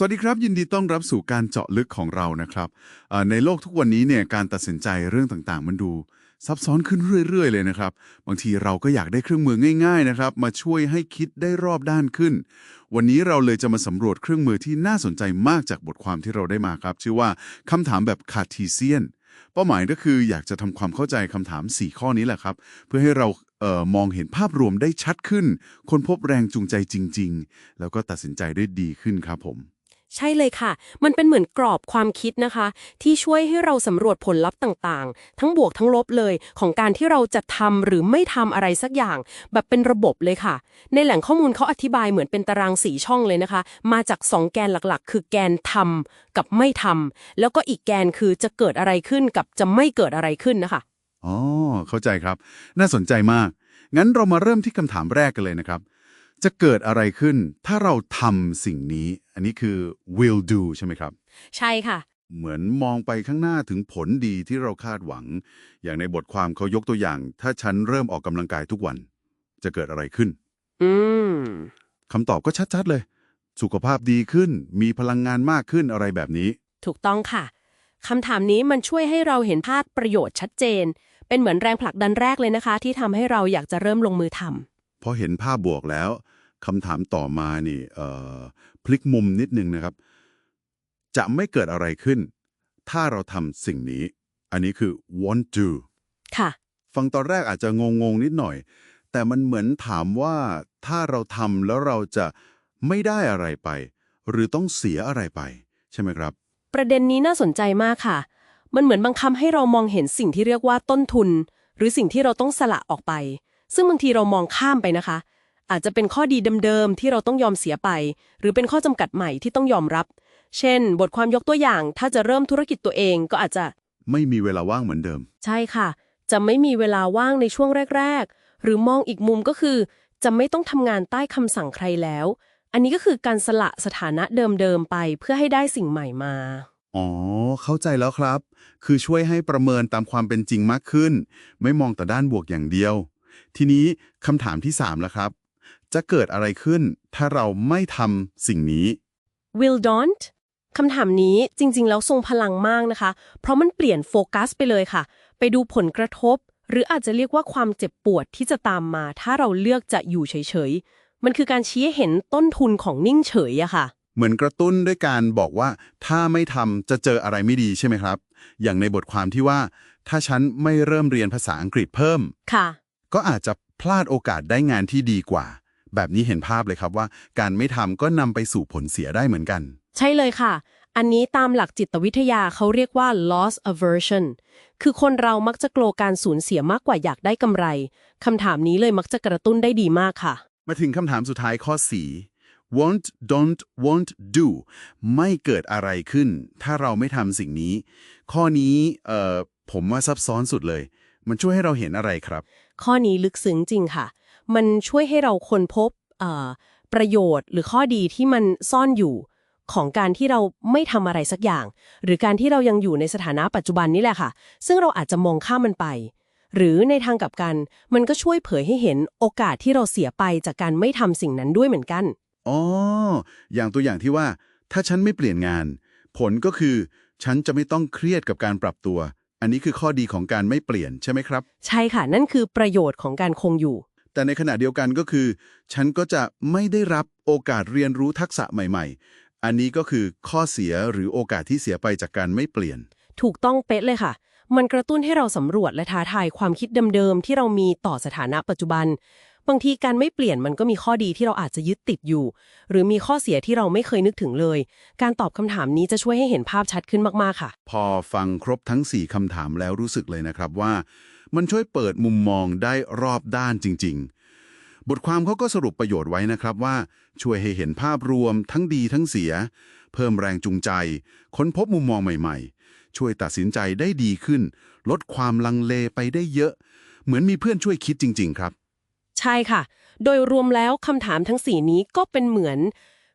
สวัสดีครับ ยินดีต้อนรับสู่การเจาะลึกของเรานะครับในโลกทุกวันนี้เนี่ยการตัดสินใจเรื่องต่างๆ มันดูซับซ้อนขึ้นเรื่อย ๆ เลยนะครับ บางทีเราก็อยากได้เครื่องมือง่ายๆนะครับ มาช่วยให้คิดได้รอบด้านขึ้น วันนี้เราเลยจะมาสำรวจเครื่องมือที่น่าสนใจมากจากบทความที่เราได้มาครับ ชื่อว่าคำถามแบบคาร์ทีเซียน เป้าหมายก็คืออยากจะทำความเข้าใจคำถาม 4 ข้อนี้แหละครับ เพื่อให้เราเออมองเห็นภาพรวมได้ชัดขึ้นค้นพบแรงจูงใจจริง ๆ แล้วก็ตัดสินใจได้ดีขึ้นครับผม ใช่เลยค่ะ มันเป็นเหมือนกรอบความคิดนะคะ ที่ช่วยให้เราสำรวจผลลัพธ์ต่างๆ ทั้งบวกทั้งลบเลย ของการที่เราจะทำหรือไม่ทำอะไรสักอย่าง แบบเป็นระบบเลยค่ะ ในแหล่งข้อมูลเขาอธิบายเหมือนเป็นตารางสีช่องเลยนะคะ มาจาก 2 แกนหลักๆ คือแกนทำกับไม่ทำแล้วก็อีกแกนคือจะเกิดอะไรขึ้นกับจะไม่เกิดอะไรขึ้นนะคะอ๋อเข้าใจครับ น่าสนใจมาก งั้นเรามาเริ่มที่คำถามแรกกันเลยนะครับ จะเกิดอะไรขึ้น ถ้าเราทำสิ่งนี้ อันนี้คือ will do ใช่ไหมครับ ใช่ค่ะ เหมือนมองไปข้างหน้าถึงผลดีที่เราคาดหวัง อย่างในบทความเขายกตัวอย่าง ถ้าฉันเริ่มออกกำลังกายทุกวัน จะเกิดอะไรขึ้น อืมคำตอบก็ชัดๆเลย สุขภาพดีขึ้น มีพลังงานมากขึ้นอะไรแบบนี้ ถูกต้องค่ะคำถามนี้มันช่วยให้เราเห็นภาพประโยชน์ชัดเจน เป็นเหมือนแรงผลักดันแรกเลยนะคะ ที่ทำให้เราอยากจะเริ่มลงมือทำ พอเห็นภาพบวกแล้วคำถามต่อมานี่เอ่อพลิกมุมนิดนึงนะครับ จะไม่เกิดอะไรขึ้น ถ้าเราทำสิ่งนี้ อันนี้คือ want to ค่ะ ฟังตอนแรกอาจจะงงๆ นิดหน่อย แต่มันเหมือนถามว่าถ้าเราทำแล้วเราจะไม่ได้อะไรไป หรือต้องเสียอะไรไป ใช่ไหมครับ ประเด็นนี้น่าสนใจมากค่ะ มันเหมือนบังคับให้เรามองเห็นสิ่งที่เรียกว่าต้นทุน หรือสิ่งที่เราต้องสละออกไป ซึ่งบางทีเรามองข้ามไปนะคะ อาจจะเป็นข้อดีเดิมๆที่เราต้องยอมเสียไป หรือเป็นข้อจำกัดใหม่ที่ต้องยอมรับ เช่น บทความยกตัวอย่าง ถ้าจะเริ่มธุรกิจตัวเองก็อาจจะ ไม่มีเวลาว่างเหมือนเดิม ใช่ค่ะ จะไม่มีเวลาว่างในช่วงแรก ๆ หรือมองอีกมุมก็คือ จะไม่ต้องทำงานใต้คำสั่งใครแล้ว อันนี้ก็คือการสละสถานะเดิมๆไปเพื่อให้ได้สิ่งใหม่มา อ๋อ เข้าใจแล้วครับ คือช่วยให้ประเมินตามความเป็นจริงมากขึ้น ไม่มองแต่ด้านบวกอย่างเดียว ทีนี้คำถามที่3แล้วครับ จะเกิดอะไรขึ้นถ้าเราไม่ทำสิ่งนี้ will don't คำถามนี้จริง ๆ แล้วทรงพลังมากนะคะ เพราะมันเปลี่ยนโฟกัสไปเลยค่ะ ไปดูผลกระทบ หรืออาจจะเรียกว่าความเจ็บปวดที่จะตามมา ถ้าเราเลือกจะอยู่เฉย ๆ มันคือการชี้ให้เห็นต้นทุนของนิ่งเฉยอะค่ะ เหมือนกระตุ้นด้วยการบอกว่า ถ้าไม่ทำจะเจออะไรไม่ดีใช่ไหมครับ อย่างในบทความที่ว่า ถ้าฉันไม่เริ่มเรียนภาษาอังกฤษเพิ่ม ค่ะ ก็อาจจะพลาดโอกาสได้งานที่ดีกว่า แบบนี้เห็นภาพเลยครับว่า การไม่ทำก็นำไปสู่ผลเสียได้เหมือนกัน ใช่เลยค่ะ อันนี้ตามหลักจิตวิทยาเขาเรียกว่า loss aversion คือคนเรามักจะกลัวการสูญเสียมากกว่าอยากได้กำไรคำถามนี้เลยมักจะกระตุ้นได้ดีมากค่ะ มาถึงคำถามสุดท้ายข้อ 4 want don't want do ไม่เกิดอะไรขึ้น ถ้าเราไม่ทำสิ่งนี้ ข้อนี้เอ่อผมว่าซับซ้อนสุดเลย มันช่วยให้เราเห็นอะไรครับ ข้อนี้ลึกซึ้งจริงค่ะ มันช่วยให้เราค้นพบเอ่อประโยชน์หรือข้อดีที่มันซ่อนอยู่ของการที่เราไม่ทำอะไรสักอย่าง หรือการที่เรายังอยู่ในสถานะปัจจุบันนี่แหละค่ะ ซึ่งเราอาจจะมองข้ามมันไป หรือในทางกลับกัน มันก็ช่วยเผยให้เห็นโอกาสที่เราเสียไปจากการไม่ทำสิ่งนั้นด้วยเหมือนกันอ๋ออย่างตัวอย่างที่ว่า ถ้าฉันไม่เปลี่ยนงาน ผลก็คือ ฉันจะไม่ต้องเครียดกับการปรับตัว อันนี้คือข้อดีของการไม่เปลี่ยนใช่ไหมครับ ใช่ค่ะ นั่นคือประโยชน์ของการคงอยู่ แต่ในขณะเดียวกันก็คือ ฉันก็จะไม่ได้รับโอกาสเรียนรู้ทักษะใหม่ ๆ อันนี้ก็คือข้อเสียหรือโอกาสที่เสียไปจากการไม่เปลี่ยน ถูกต้องเป๊ะเลยค่ะ มันกระตุ้นให้เราสำรวจและท้าทายความคิดเดิมๆที่เรามีต่อสถานะปัจจุบัน บางทีการไม่เปลี่ยนมันก็มีข้อดีที่เราอาจจะยึดติดอยู่ หรือมีข้อเสียที่เราไม่เคยนึกถึงเลย การตอบคำถามนี้จะช่วยให้เห็นภาพชัดขึ้นมากๆค่ะ พอฟังครบทั้ง 4คำถามแล้วรู้สึกเลยนะครับว่า มันช่วยเปิดมุมมองได้รอบด้านจริง ๆ บทความเขาก็สรุปประโยชน์ไว้นะครับว่า ช่วยให้เห็นภาพรวมทั้งดีทั้งเสีย เพิ่มแรงจูงใจ ค้นพบมุมมองใหม่ ๆ ช่วยตัดสินใจได้ดีขึ้น ลดความลังเลไปได้เยอะ เหมือนมีเพื่อนช่วยคิดจริง ๆ ครับ ใช่ค่ะ โดยรวมแล้วคำถามทั้งสี่นี้ก็เป็นเหมือน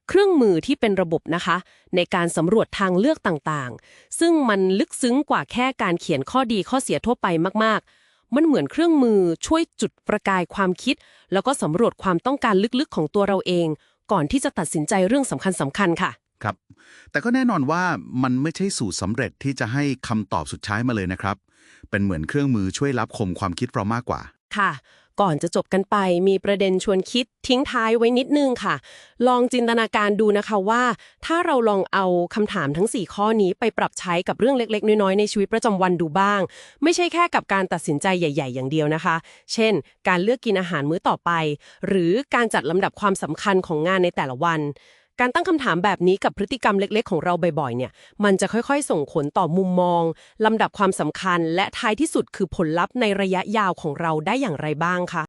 เครื่องมือที่เป็นระบบนะคะ ในการสำรวจทางเลือกต่างๆ ซึ่งมันลึกซึ้งกว่าแค่การเขียนข้อดีข้อเสียทั่วไปมากๆ มันเหมือนเครื่องมือช่วยจุดประกายความคิด แล้วก็สำรวจความต้องการลึกๆของตัวเราเอง ก่อนที่จะตัดสินใจเรื่องสำคัญๆค่ะ แต่ก็แน่นอนว่ามันไม่ใช่สูตรสำเร็จที่จะให้คำตอบสุดท้ายมาเลยนะครับ เป็นเหมือนเครื่องมือช่วยรับคมความคิดเรามากกว่า ค่ะ ก่อนจะจบกันไปมีประเด็นชวนคิดทิ้งท้ายไว้นิดนึงค่ะ ลองจินตนาการดูนะคะว่า ถ้าเราลองเอาคำถามทั้ง 4 ข้อนี้ไปปรับใช้กับเรื่องเล็กๆ น้อยๆ ในชีวิตประจำวันดูบ้าง ไม่ใช่แค่กับการตัดสินใจใหญ่ ๆ อย่างเดียวนะคะ เช่น การเลือกกินอาหารมื้อต่อไป หรือการจัดลำดับความสำคัญของงานในแต่ละวัน การตั้งคำถามแบบนี้กับพฤติกรรมเล็ก ๆ ของเราบ่อยๆเนี่ย มันจะค่อยๆ ส่งผลต่อมุมมองลำดับความสำคัญ และท้ายที่สุดคือผลลัพธ์ในระยะยาวของเราได้อย่างไรบ้างคะ